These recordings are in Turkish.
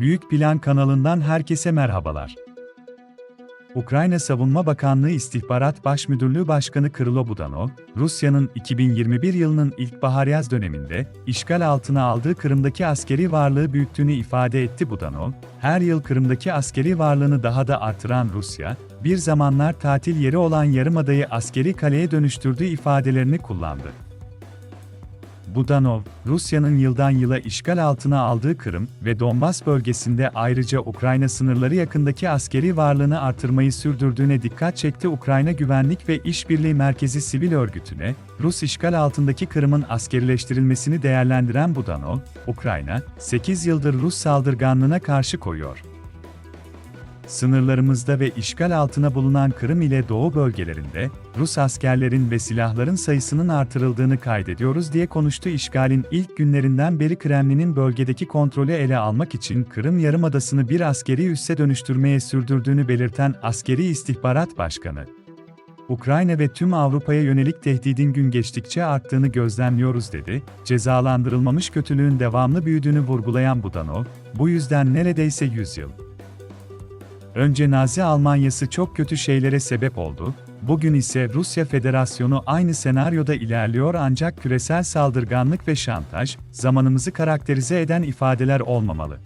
Büyük Plan kanalından herkese merhabalar. Ukrayna Savunma Bakanlığı İstihbarat Baş Müdürlüğü Başkanı Krilo Budanov, Rusya'nın 2021 yılının ilkbahar yaz döneminde işgal altına aldığı Kırım'daki askeri varlığı büyüttüğünü ifade etti Budanov, her yıl Kırım'daki askeri varlığını daha da artıran Rusya, bir zamanlar tatil yeri olan Yarımada'yı askeri kaleye dönüştürdüğü ifadelerini kullandı. Budanov, Rusya'nın yıldan yıla işgal altına aldığı Kırım ve Donbas bölgesinde ayrıca Ukrayna sınırları yakındaki askeri varlığını artırmayı sürdürdüğüne dikkat çekti. Ukrayna Güvenlik ve İşbirliği Merkezi Sivil Örgütü'ne, Rus işgal altındaki Kırım'ın askerileştirilmesini değerlendiren Budanov, Ukrayna, 8 yıldır Rus saldırganlığına karşı koyuyor sınırlarımızda ve işgal altına bulunan Kırım ile Doğu bölgelerinde, Rus askerlerin ve silahların sayısının artırıldığını kaydediyoruz diye konuştu. İşgalin ilk günlerinden beri Kremlin'in bölgedeki kontrolü ele almak için Kırım Yarımadası'nı bir askeri üsse dönüştürmeye sürdürdüğünü belirten Askeri İstihbarat Başkanı, Ukrayna ve tüm Avrupa'ya yönelik tehdidin gün geçtikçe arttığını gözlemliyoruz dedi. Cezalandırılmamış kötülüğün devamlı büyüdüğünü vurgulayan Budanov, bu yüzden neredeyse 100 yıl Önce Nazi Almanyası çok kötü şeylere sebep oldu, bugün ise Rusya Federasyonu aynı senaryoda ilerliyor ancak küresel saldırganlık ve şantaj, zamanımızı karakterize eden ifadeler olmamalı.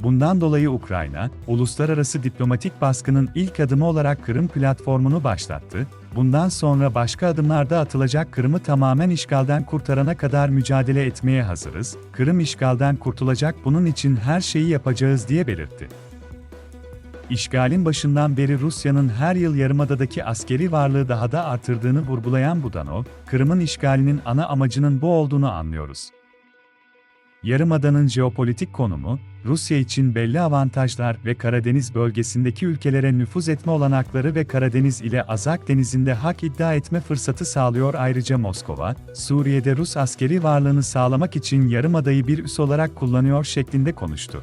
Bundan dolayı Ukrayna, uluslararası diplomatik baskının ilk adımı olarak Kırım platformunu başlattı, bundan sonra başka adımlarda atılacak Kırım'ı tamamen işgalden kurtarana kadar mücadele etmeye hazırız, Kırım işgalden kurtulacak bunun için her şeyi yapacağız diye belirtti. İşgalin başından beri Rusya'nın her yıl Yarımada'daki askeri varlığı daha da artırdığını vurgulayan Budanov, Kırım'ın işgalinin ana amacının bu olduğunu anlıyoruz. Yarımada'nın jeopolitik konumu, Rusya için belli avantajlar ve Karadeniz bölgesindeki ülkelere nüfuz etme olanakları ve Karadeniz ile Azak Denizi'nde hak iddia etme fırsatı sağlıyor. Ayrıca Moskova, Suriye'de Rus askeri varlığını sağlamak için Yarımada'yı bir üs olarak kullanıyor şeklinde konuştu.